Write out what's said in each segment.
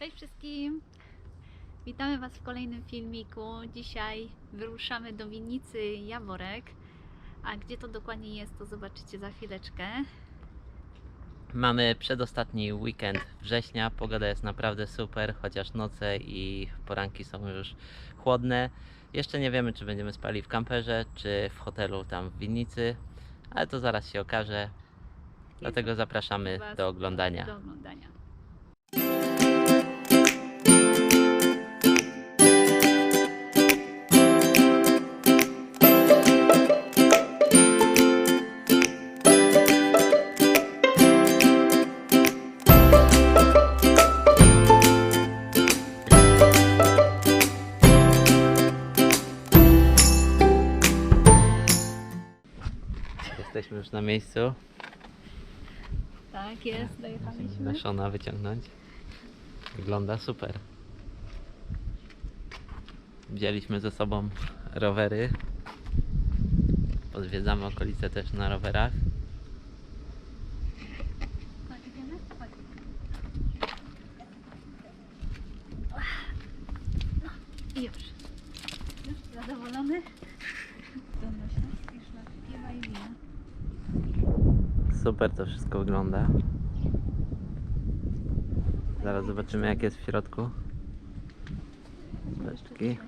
Cześć wszystkim! Witamy Was w kolejnym filmiku. Dzisiaj wyruszamy do winnicy Jaworek. A gdzie to dokładnie jest, to zobaczycie za chwileczkę. Mamy przedostatni weekend września. Pogoda jest naprawdę super, chociaż noce i poranki są już chłodne. Jeszcze nie wiemy, czy będziemy spali w kamperze, czy w hotelu tam w winnicy, ale to zaraz się okaże. Dlatego zapraszamy do oglądania. Do oglądania. Już na miejscu. Tak jest, dojechaliśmy. Naszona wyciągnąć. Wygląda super. Wzięliśmy ze sobą rowery. Pozwiedzamy okolice też na rowerach. Chodź, idziemy? Chodź. No i już. Już zadowolony? Dolnośląski szlak piwa i wina. Super to wszystko wygląda. Zaraz zobaczymy jak jest w środku. Beczki.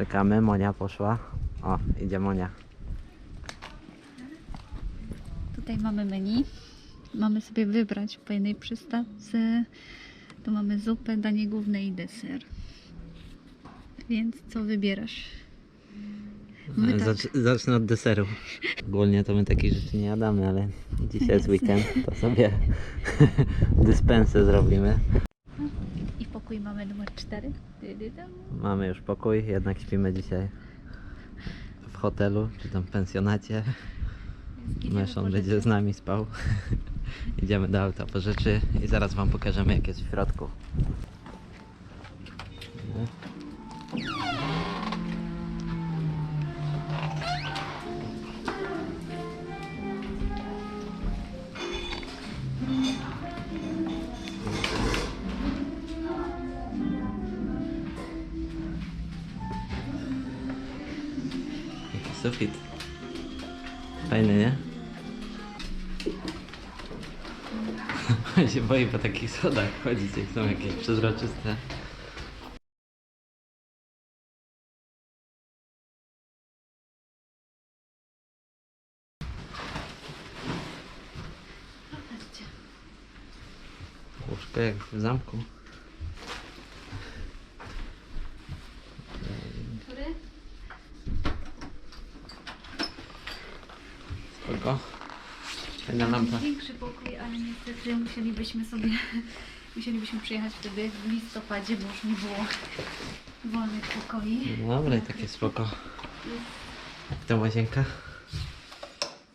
Czekamy, Monia poszła. O, idzie Monia. Tutaj mamy menu. Mamy sobie wybrać po jednej przystawce. Tu mamy zupę, danie główne i deser. Więc co wybierasz? My tak. Zacz, zacznę od deseru. Ogólnie to my takich rzeczy nie jadamy, ale dzisiaj jest weekend, to sobie dyspensę zrobimy. Pokój mamy numer 4. Mamy już pokój, jednak śpimy dzisiaj w hotelu, czy tam pensjonacie. Meszon będzie z nami spał. Idziemy do auta po rzeczy i zaraz wam pokażemy jak jest w środku. Sufit. Fajny, nie? On się boi po takich schodach chodzić, jak są jakieś przezroczyste. Łóżko jak w zamku. Który? Spoko. Fajna lampa. Większy pokój, ale niestety musielibyśmy sobie musielibyśmy przyjechać wtedy w listopadzie, bo już nie było wolnych pokoi. Dobra, i takie spoko. Jak ta łazienka?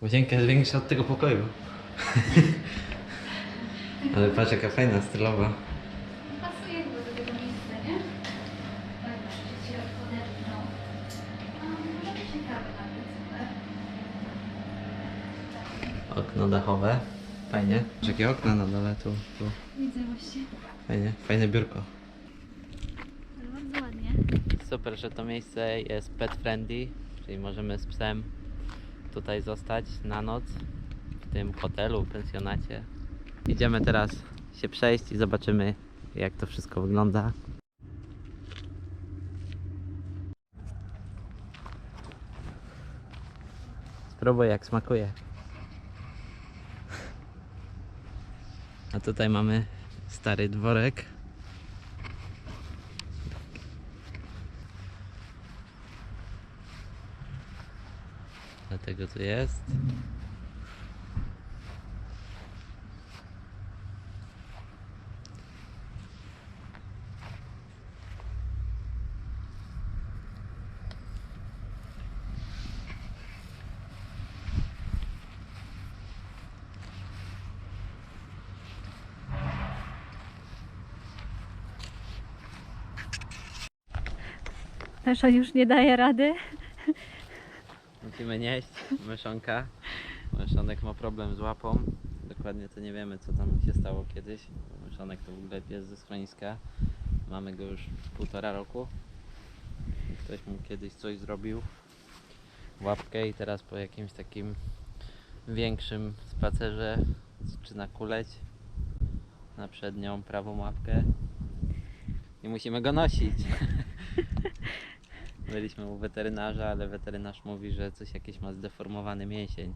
Łazienka jest większa od tego pokoju. Ale patrz jaka fajna, stylowa. Pasuje chyba do tego miejsca, nie? Tak, muszę się odepnął. A, może ciekawe nawet, super. Okno dachowe. Fajnie. Patrz, Jakie okna na dole tu, tu. Widzę właśnie. Fajnie, fajne biurko. Ale Bardzo ładnie. Super, że to miejsce jest pet friendly, czyli możemy z psem tutaj zostać na noc w tym hotelu, pensjonacie. Idziemy teraz się przejść i zobaczymy jak to wszystko wygląda. Spróbuj jak smakuje. Tutaj mamy stary dworek. Dlatego tu jest. Peszo już nie daje rady. Musimy nieść myszonka. Myszonek ma problem z łapą. Dokładnie to nie wiemy co tam się stało kiedyś. Myszonek to w ogóle pies ze schroniska. Mamy go już półtora roku. Ktoś mu kiedyś coś zrobił. Łapkę i teraz po jakimś takim większym spacerze zaczyna kuleć na przednią prawą łapkę i musimy go nosić. Byliśmy u weterynarza, ale weterynarz mówi, że coś jakieś ma zdeformowany mięsień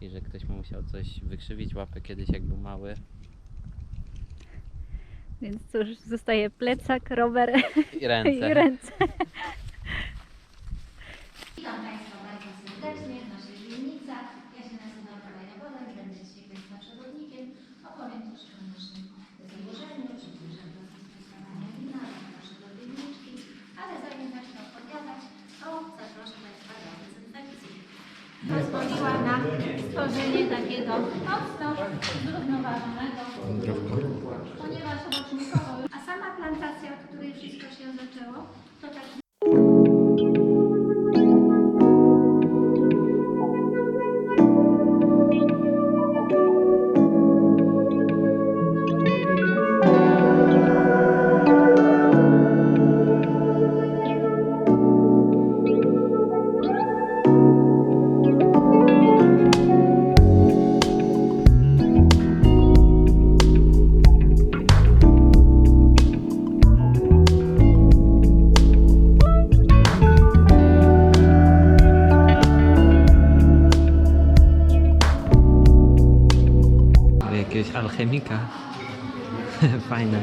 i że ktoś mu musiał coś wykrzywić łapę kiedyś jak był mały Więc cóż, zostaje plecak, rower i ręce. i ręce. Pozwoliła na stworzenie takiego mocno zrównoważonego ponieważ rocznikowo, a sama plantacja, od której wszystko się zaczęło, to tak alchemika. Fajne.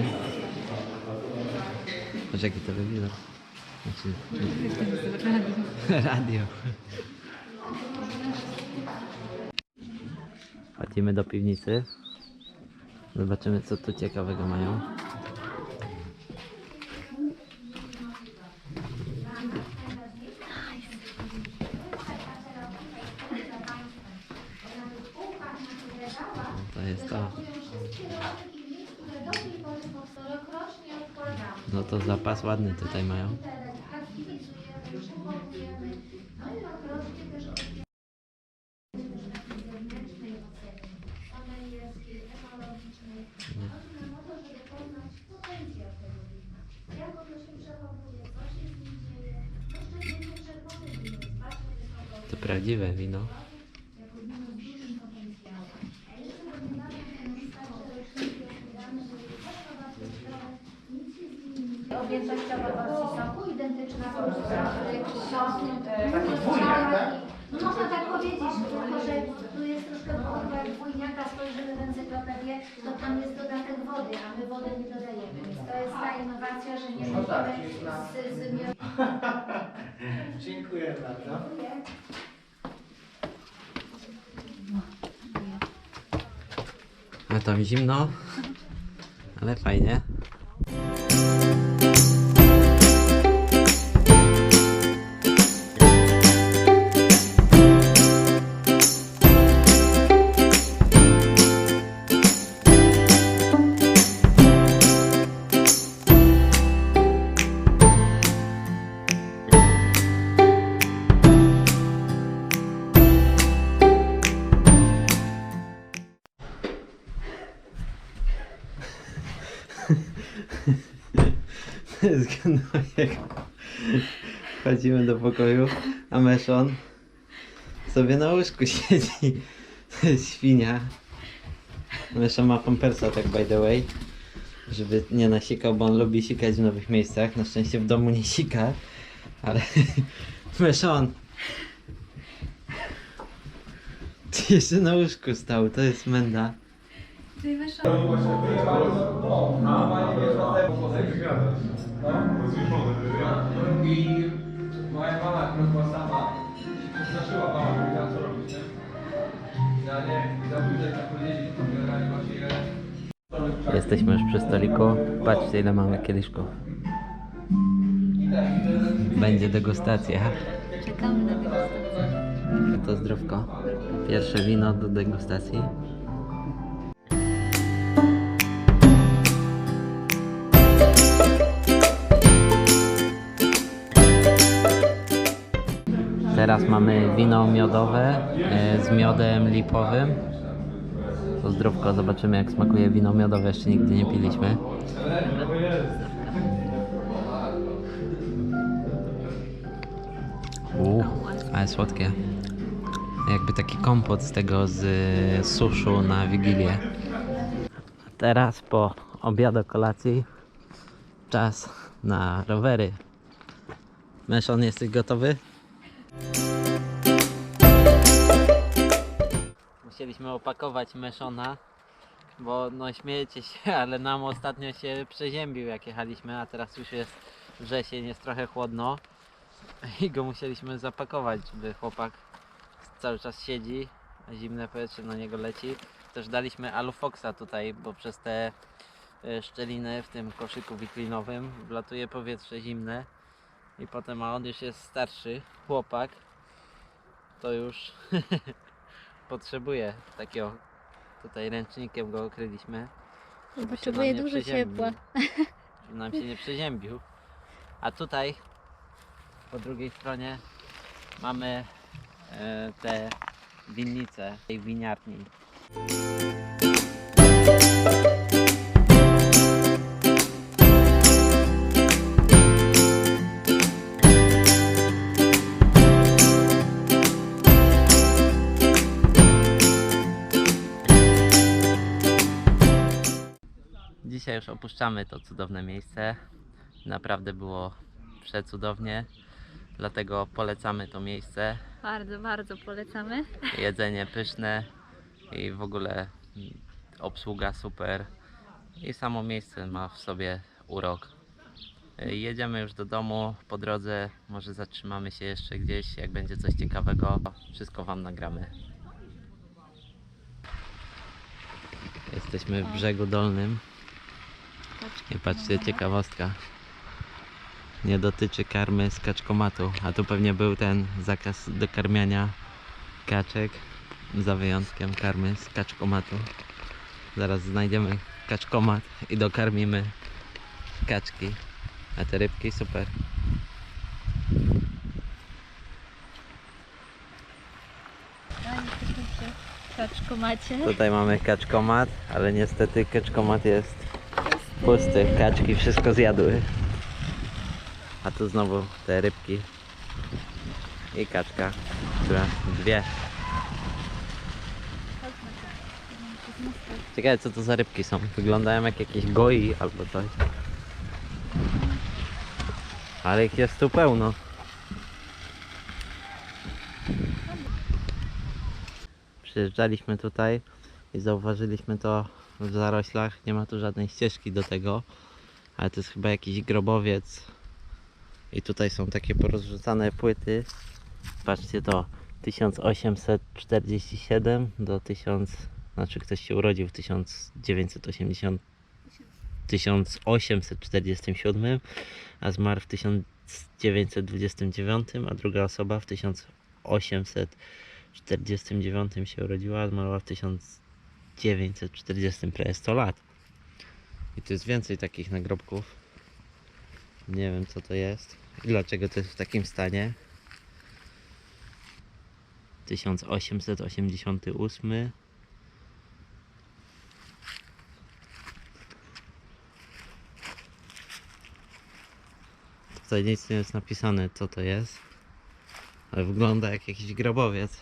Patrz jaki telewizor. Znaczy, radio. Chodzimy do piwnicy. Zobaczymy co tu ciekawego mają. To jest to. rokrocznie odkładamy. No to zapas ładny tutaj mają. Aktywizuję, no i rokrocznie też odbieramy zewnętrznej oceny, analizy ekologicznej. Chodzi nam o to, żeby poznać potencjał tego wina. Jak ono się przechowuje, co się z nim dzieje. No szczególnie czerwony wino jest bardzo wysoko To prawdziwe wino. jako wino z dużym potencjałem. A jeszcze dominantą to wystarczy roczniki odbierane, żeby zachować zdrowe, nic się z nimi nie dzieje. Objętość zawartości soku identyczna z sosu, no można tak powiedzieć, tylko że tu jest troszkę podobno jak dwójniaka, spojrzymy w encyklopedię, to tam jest dodatek wody, a my wodę nie dodajemy. Więc to jest ta innowacja, że nie będziemy z, z. Dziękuję bardzo. A tam zimno, ale fajnie. z gnojek. Wchodzimy do pokoju, a Meszon sobie na łóżku siedzi. To jest świnia. Meszon ma pampersa, tak by the way. Żeby nie nasikał, bo on lubi sikać w nowych miejscach. Na szczęście w domu nie sika, ale Meszon. Ty jeszcze na łóżku stał, to jest menda. Ty wyszło. I moja mama, która była sama, przestraszyła, mama co robić, nie? Ja nie, za późno tak powiedzieli, to generalnie właśnie ile... Jesteśmy już przy stoliku. Patrzcie ile mamy kieliszków. Będzie degustacja. Czekamy na degustację. To zdrówko. Pierwsze wino do degustacji. Teraz mamy wino miodowe e, z miodem lipowym. To zdrówko, zobaczymy jak smakuje wino miodowe, jeszcze nigdy nie piliśmy. Uuu, ale słodkie. Jakby taki kompot z tego z suszu na Wigilię. Teraz po obiadu kolacji czas na rowery. Meszon, jesteś gotowy? Musieliśmy opakować Meszona, bo no śmiejecie się, ale nam ostatnio się przeziębił jak jechaliśmy, a teraz już jest wrzesień, jest trochę chłodno i go musieliśmy zapakować, by chłopak cały czas siedzi, a zimne powietrze na niego leci. Też daliśmy alufoxa tutaj, bo przez te e, szczeliny w tym koszyku wiklinowym wlatuje powietrze zimne i potem, a on już jest starszy chłopak, to już potrzebuje takiego, tutaj ręcznikiem go okryliśmy. żeby Potrzebuje nam nie dużo przeziębił, ciepła. Żeby nam się nie przeziębił. A tutaj po drugiej stronie mamy e, te winnice tej winiarni. Już opuszczamy to cudowne miejsce. Naprawdę było przecudownie, dlatego polecamy to miejsce. Bardzo, bardzo polecamy. Jedzenie pyszne i w ogóle mm, obsługa super i samo miejsce ma w sobie urok. Jedziemy już do domu, po drodze może zatrzymamy się jeszcze gdzieś, jak będzie coś ciekawego, wszystko Wam nagramy. Jesteśmy w brzegu dolnym i patrzcie, ciekawostka. Nie dotyczy karmy z kaczkomatu, a tu pewnie był ten zakaz dokarmiania kaczek, za wyjątkiem karmy z kaczkomatu. Zaraz znajdziemy kaczkomat i dokarmimy kaczki. A te rybki super. Kaczkomacie. Tutaj mamy kaczkomat, ale niestety kaczkomat jest pusty. Kaczki wszystko zjadły. A tu znowu te rybki. I kaczka, która dwie. Ciekawe co to za rybki są. Wyglądają jak jakieś goi albo coś. Ale ich jest tu pełno. Przyjeżdżaliśmy tutaj i zauważyliśmy to w zaroślach. Nie ma tu żadnej ścieżki do tego, ale to jest chyba jakiś grobowiec. I tutaj są takie porozrzucane płyty. Patrzcie to, 1847 do 1000, znaczy ktoś się urodził w 1980, 1847, a zmarł w 1929, a druga osoba w 1849 się urodziła, a zmarła w 1940, prawie 100 lat. I tu jest więcej takich nagrobków. Nie wiem co to jest i dlaczego to jest w takim stanie. 1888 Tutaj nic nie jest napisane co to jest Ale wygląda jak jakiś grobowiec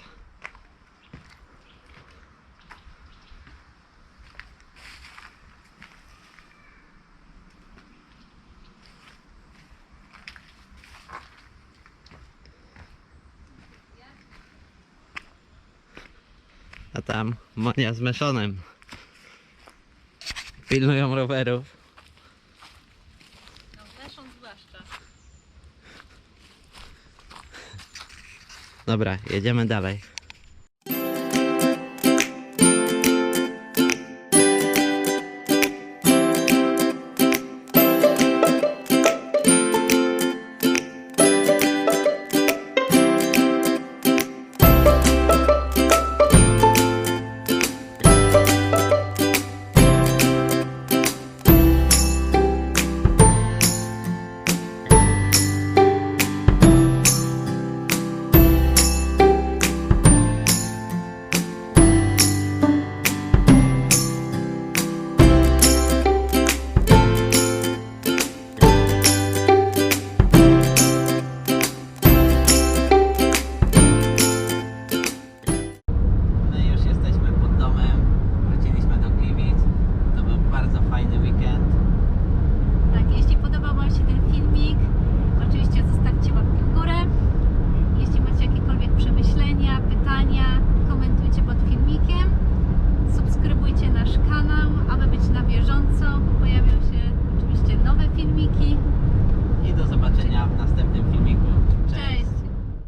tam Monia z Meszonem Pilnują rowerów. No, weszą zwłaszcza. Dobra, jedziemy dalej